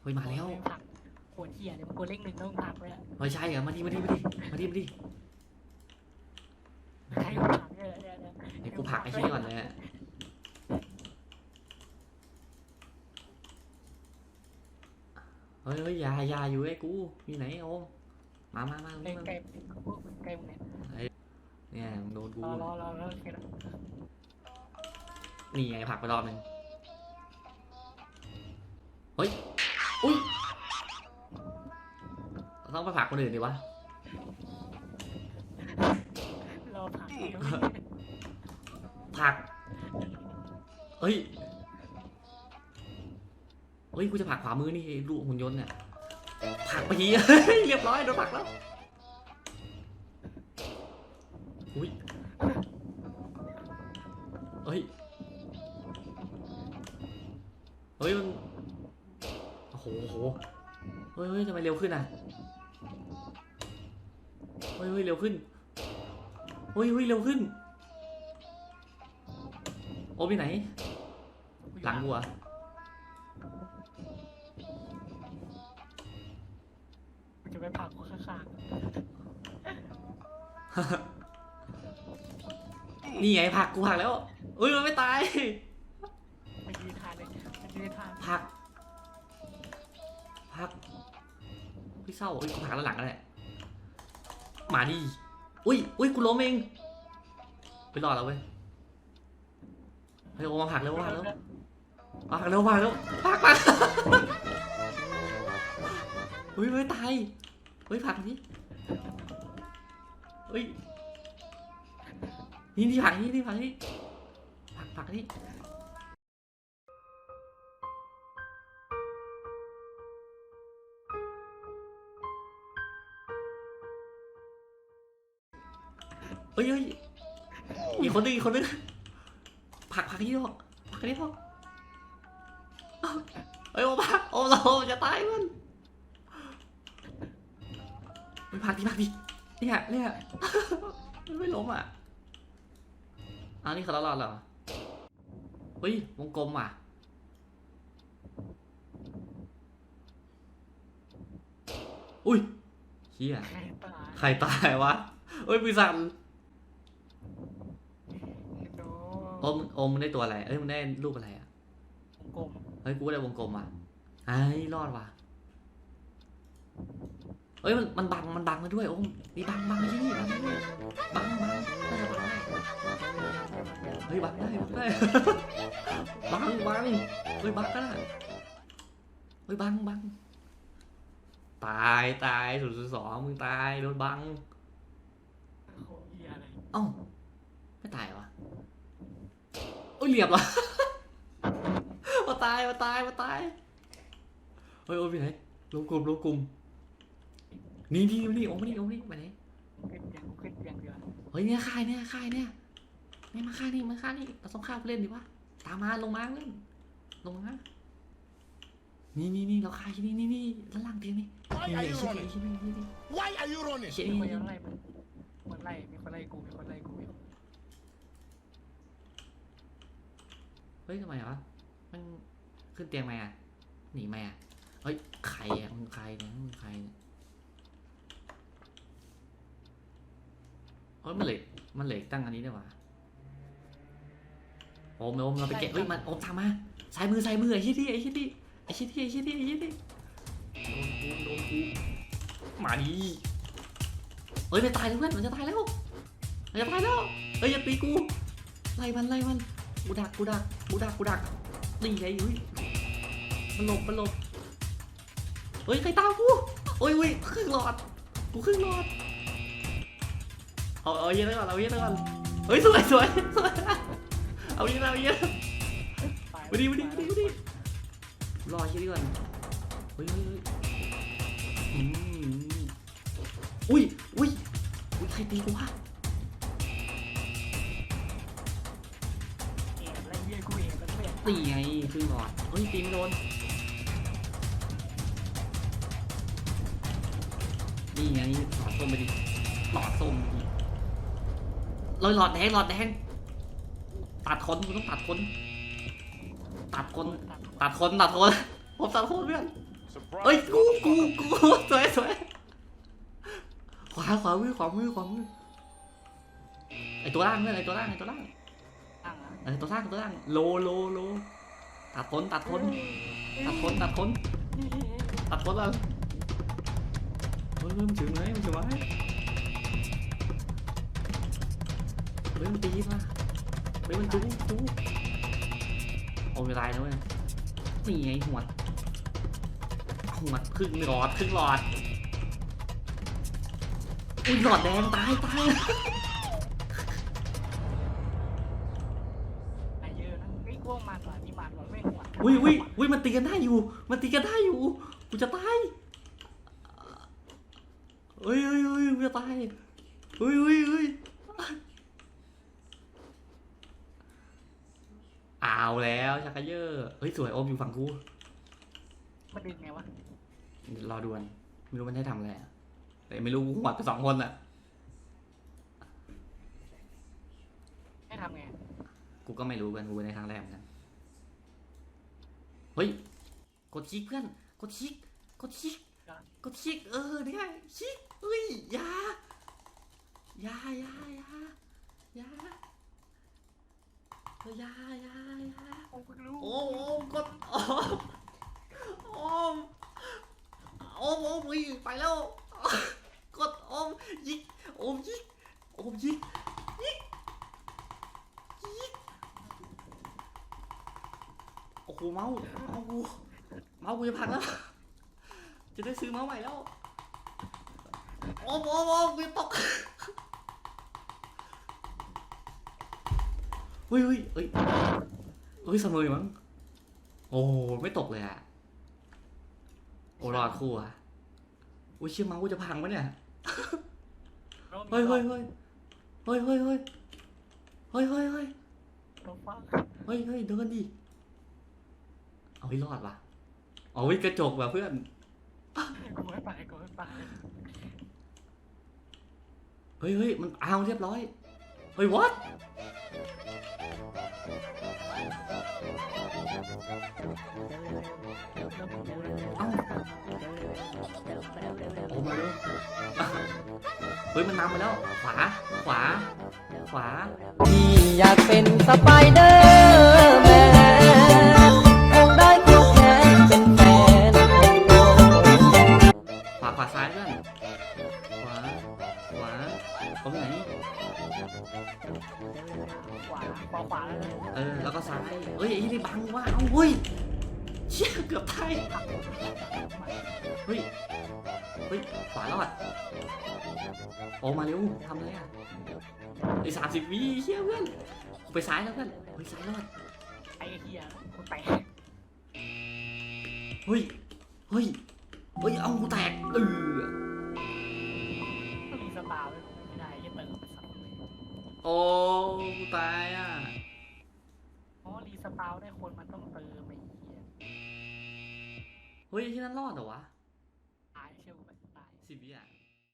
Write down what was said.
เฮ้ยมาแล้วมึงผลักโคตรเหี้ยเลยมันกดเลขหนึ่งแล้วมึงผลักไปอะไม่ใช่เหรอมาดิมาดิมาดิมาดิมาดิใครมึงผลักเนี่ยเนี่ยเนี่ยไอ้กูผลักไอ้ชิ้นนี้ก่อนเลยอะเฮ้ยเฮ้ยอยาอยาอยู่ไอ้กูอยู่ไหนโอมมามามาใกล้มาใกล้พวกมึงใกล้มึงเนี่ยเนี่ยมึงโดนกูรอรอรอรอโอเคนะนี่ไงผลักไปรอบหนึ่งเฮ้ย อุ้ยต้องไปผลักคนอื่นดีวะ รอผักผัก เฮ้ย เฮ้ย กูจะผลักขวามือนี่ลูกหุ่นยนต์เนี่ยผลักไปทีเรียบร้อยโดนผลักแล้ว อุ้ย เฮ้ยเฮ้ยทำไมเร็วขึ้นอะเฮ้ยเฮ้ยเร็วขึ้นเฮ้ยเฮ้ยเร็วขึ้น โอ้ไปไหน หลังกูเหรอะกูจะไปผลักคนข้างนี่ไงผลักกูผลักแล้วเอ้ยมันไม่ตาย พี่เศร้าเอ้ยกูผลักหลังก็ได้มาดิอุ้ยอุ้ยกูล้มเองไปรอดแล้วเว้ยเฮ้ยโอ้มาผักเร็วมาผลักเร็วผักเร็วมาผลักเร็วผักผลักเฮ้ยไม่ตายเฮ้ยผักนี่เฮ้ยนี่นี่ผักนี่นี่ผักนี่ผักผักนี่ เฮ้ยเฮ้ยอีกคนนึงอีกคนนึงผลักผลักนี่ออกผลักนี่ออกเฮ้ยโอ้ผลักโอ้เราจะตายมันเฮ้ยผลักดิผลักดิเนี่ยเนี่ยมันไม่ล้มอะอ้าวนี่เขารอดเหรอเฮ้ยวงกลมอะอุ้ยเฮียใครตายใครตายวะเฮ้ยมือสั่น โด โอ มโอมมึงได้ตัวอะไร เอ้ยมึงได้รูปอะไรอะกลมเฮ้ยกูได้วงกลมอะไอ้ยรอดว่ะเฮ้ยมันมันบังมันบังมาด้วยโอมนี่บังบังที่นี่บังที่นี่บังบังน่าจะบังได้เฮ้ยบังได้บังได้ บังบังเฮ้ยบังก็ได้เฮ้ยบังบังตายตายศูนย์ศูนย์สองมึงตายโดนบังโคตรเหี้ยเลยเอ้าไม่ตายวะโอ้ย เหลียบเหรอมาตายมาตายมาตายเฮ้ยโอ้ยไปไหนลงกลุ่มลงกลุ่มนี่นี่นี่โอ้มานี่โอ้มานี่ไปไหนขึ้นเตียงกูขึ้นเตียงเดียวเฮ้ยเนี่ยค่ายเนี่ยค่ายเนี่ยนี่มาค่ายนี่มาค่ายนี่เราต้องฆ่าผู้เล่นดีวะตามมาลงมาเล่นลงมานี่นี่นี่เราค่ายที่นี่นี่นี่ด้านล่างเตียงนี่ Why นี่ are ไอ้ you เชี่ยไอ้ running? เชี่ยนี่นี่นี่ Why are you running? เชี่ยมีนี่คนนี่ไล่มันคนไล่มีคนไล่กูมีคนไล่กูอยู่ เฮ้ยทำไมวะมันขึ้นเตียงไหมอะหนีไหมอะเฮ้ยใครอะมึงใครเนี่ยมึงใครเนี่ยเฮ้ยมันเหล็กมันเหล็กตั้งอันนี้ได้วะโอมโอมเราไปเก็บเฮ้ยมันโอมทำมาสายมือสายมือไอ้ชี้ที่ไอ้ชี้ที่ไอ้ชี้ที่ไอ้ชี้ที่ไอ้ชี้ที่โดนกูโดนกูมาดิเฮ้ยไม่ตายเลยเพื่อนมันจะตายแล้วมันจะตายแล้วเฮ้ยอย่าตีกูไล่มันไล่มัน กูดักกูดักกูดักกูดักนี่ไงเฮ้ยมันหลบมันหลบเฮ้ยใครตามกูโอ้ยโอ้ยครึ่งหลอดกูครึ่งหลอดเอาเอาเย็นไว้ก่อนเอาเย็นไว้ก่อนเฮ้ยสวยสวยสวยเอาเย็นเอาเย็นตายมาดิมาดิมาดิมาดิรอเชียดีก่อนเฮ้ยเฮ้ยเฮ้ยอุ้ยอุ้ยอุ้ยใครตีกูวะ ตีไงครึ่งหลอดเฮ้ยตีไม่โดนนี่ไงหลอดส้มไปดิหลอดส้มดิเลยหลอดแดงหลอดแดงตัดคนกูต้องตัดคน ตัดคนตัดคนตัดคนผมตัดคนเพื่อนเอ้ยกูกูกูสวยสวยขวาขวามือขวามือขวามือไอตัวล่างเพื่อนไอตัวล่างไอตัวล่าง ออตัวล่างตัวล่างโลโลโลตัดพ้นตัดพ้นตัดพ้นตัดพ้นตัดพ้นแล้วเฮ้ยมันถึงไหมมันถึงไหมเฮ้ยมันตีมาเฮ้ยมันจุ๊จุ๊โอ้ยตายแล้วเว้ยนี่ไงหัวดหัวดครึ่งหลอดครึ่งหลอดอุ้ยหลอดแดงตายตาย มันว่ะมีมันว่ะไม่หัวอุ้ยอุ้ยอุ้ยมันตีกันได้อยู่ มันตีกันได้อยู่ กูจะตายเฮ้ยเฮ้ยเฮ้ยกูจะตายเฮ้ยเฮ้ยเฮ้ยเอาแล้วชักกะเยอะเฮ้ยสวยโอมอยู่ฝั่งกูมันดึงไงวะรอดวนไม่รู้มันได้ทำอะไรอะแต่ไม่รู้กูหวัดไปสองคนอะ ให้ทำไง กูก็ไม่รู้กันกูในครั้งแรกเหมือนกันเฮ้ยกดชิกเพื่อนกดชิกกดชิกกดชิกเออนี่ไงชิกเฮ้ยยายายายายาเฮ้ยยายายาโอ้โอ้โอ้กดโอ้โอ้โอ้โอ้ยไปแล้วกดโอมยิกโอมยิกโอมยิกยิก โอ้โหเมาส์เมาส์กูเมาส์กูจะพังแล้ว จะได้ซื้อเมาส์ใหม่แล้ว โอ้โหโอ้โหกูจะตกเฮ้ยเฮ้ยเฮ้ยเฮ้ยเสมออยู่มั้ง โอ้โหไม่ตกเลยอะโอ้รอดคู่อะอุ้ยเชื่อเมาส์กูจะพังปะเนี่ย เฮ้ยเฮ้ยเฮ้ยเฮ้ยเฮ้ยเฮ้ยเฮ้ยเฮ้ยเฮ้ยลงฟ้าเฮ้ยเฮ้ยเดินดิ เอาให้รอดว่ะเอาไว้กระจกว่ะเพื่อนกูไม่ไปกูไม่ไปเฮ้ยเฮ้ยมันเอาเรียบร้อย เฮ้ย what เอ้าโอ้มาเร็วอะเฮ้ย มันนำมาแล้ว ขวา ขวา ขวา พี่อยากเป็นสไปเดอร์ ขวาขวาซ้ายเพื่อน ขวา ขวาตรงไหน ขวาขวาขวาแล้วนะเออ แล้วก็ซ้ายเฮ้ยไอ้นี่บังว่าเอาเฮ้ยเชี่ยเกือบไทยเฮ้ย เฮ้ย ขวารอดโอ้มาเร็วทำอะไรอะไอ้สามสิบวิเชี่ยเพื่อนกูไปซ้ายแล้วเพื่อนเฮ้ยซ้ายรอด ไอ้เหี้ยกูแตกเฮ้ย เฮ้ย เฮ้ยเอากูแตกเออต้องมีสตาร์ไว้ผมไม่ได้ยังเติมไปสักเลยโอ้กูตายอะอ๋อรีสตาร์ได้คนมันต้องเติมไอ้เหี้ยเฮ้ยที่นั่นรอดเหรอวะตายเชื่อกูไปตายสิบวิอะ